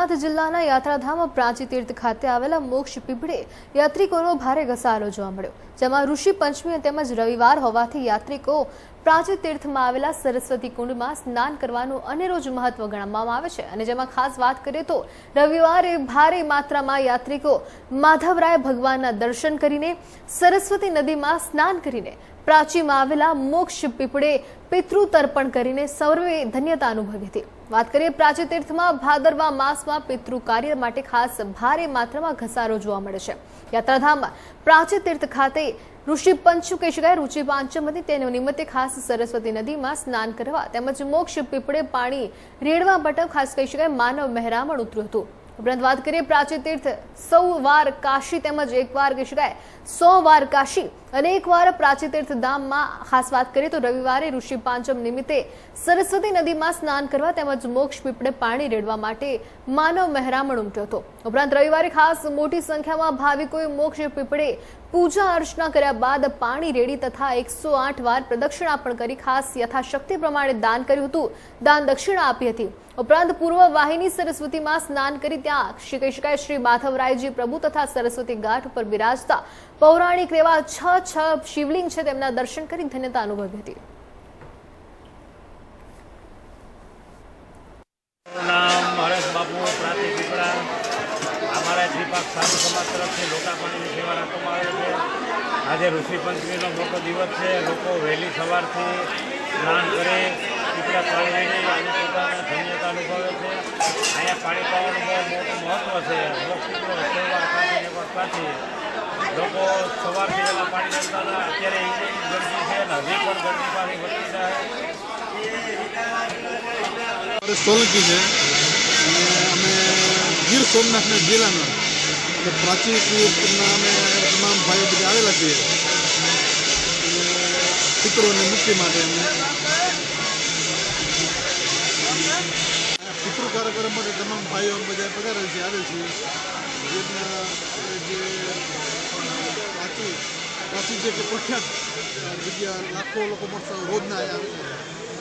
સોમનાથ જિલ્લાના યાત્રાધામ પ્રાચી તીર્થ ખાતે આવેલા મોક્ષ પીપળે યાત્રિકોનો ભારે ઘસારો જોવા મળ્યો, જેમાં ઋષિ પંચમી તેમજ રવિવાર હોવાથી યાત્રિકો પ્રાચી તીર્થમાં આવેલા સરસ્વતી કુંડમાં સ્નાન કરવાનું અનેરોજ મહત્વ ગણવામાં આવે છે. અને જેમાં ખાસ વાત કરીએ તો રવિવારે ભારે માત્રામાં યાત્રિકો માધવરાય ભગવાનના દર્શન કરીને સરસ્વતી નદીમાં સ્નાન કરીને પ્રાચીમાં આવેલા મોક્ષ પીપળે પિતૃ તર્પણ કરીને સર્વે ધન્યતા અનુભવી હતી. વાત કરીએ પ્રાચી તીર્થમાં ભાદરવા માસમાં પિતૃ કાર્ય માટે ખાસ ભારે માત્રામાં ઘસારો જોવા મળે છે. યાત્રાધામમાં પ્રાચી તીર્થ ખાતે ઋષિ પંચુ કહી શકાય ઋષિ પાંચમ હતી. તેને નિમિત્તે ખાસ સરસ્વતી નદીમાં સ્નાન કરવા તેમજ મોક્ષ પીપળે પાણી રેડવા માટે ખાસ કહી શકાય માનવ મહેરામણ ઉતર્યું હતું. ઉપરાંત વાત કરીએ પ્રાચી તીર્થ સૌ વાર કાશી તેમજ એક વાર કહી શકાય સો વાર કાશી અને એકવાર પ્રાચી તીર્થ ધામમાં ખાસ વાત કરીએ તો રવિવારે ઋષિ પાંચમ નિમિત્તે સરસ્વતી નદીમાં સ્નાન કરવા તેમજ મોક્ષ પીપળે પાણી રેડવા માટે માનવ મહેરામણ ઉમટ્યો હતો. ઉપરાંત રવિવારે ખાસ મોટી સંખ્યામાં ભાવિકોએ મોક્ષ પીપળે પૂજા અર્ચના કર્યા બાદ પાણી રેડી તથા એકસો આઠ વાર પ્રદક્ષિણા પણ કરી ખાસ યથાશક્તિ પ્રમાણે દાન કર્યું હતું. દાન દક્ષિણા આપી હતી. ઉપરાંત પૂર્વ વાહિની સરસ્વતીમાં સ્નાન કરી ત્યાં શીખી શકાય શ્રી માધવરાયજી પ્રભુ તથા સરસ્વતી ઘાટ ઉપર બિરાજતા પૌરાણિક એવા છ છ શિવલિંગ છે તેમના દર્શન કરી ધન્યતા અનુભવી હતી. આજે ઋષિ પંચમીનો મોટો દિવસ છે. લોકો વહેલી સવારથી સ્નાન કરે પીપળા પાણી અને પોતાને અહીંયા બહુ મોટું મહત્ત્વ છે. એક લોકો સવારથી વહેલા પાણી હતા. અત્યારે એવી ગરમી છે અને અમે ગીર સોમનાથના જિલ્લાના એટલે પ્રાચીન કુળના અમે તમામ ભાઈઓ બધા આવેલા છીએ. અને પિતૃઓને મુક્તિ માટે અમે પિતૃ કરવા માટે તમામ ભાઈઓ બધા પધારે છે, આવે છે. જેમના જે પ્રાચી પ્રાચી જે પ્રખ્યાત જગ્યા, લાખો લોકો મળતા રોજના આવે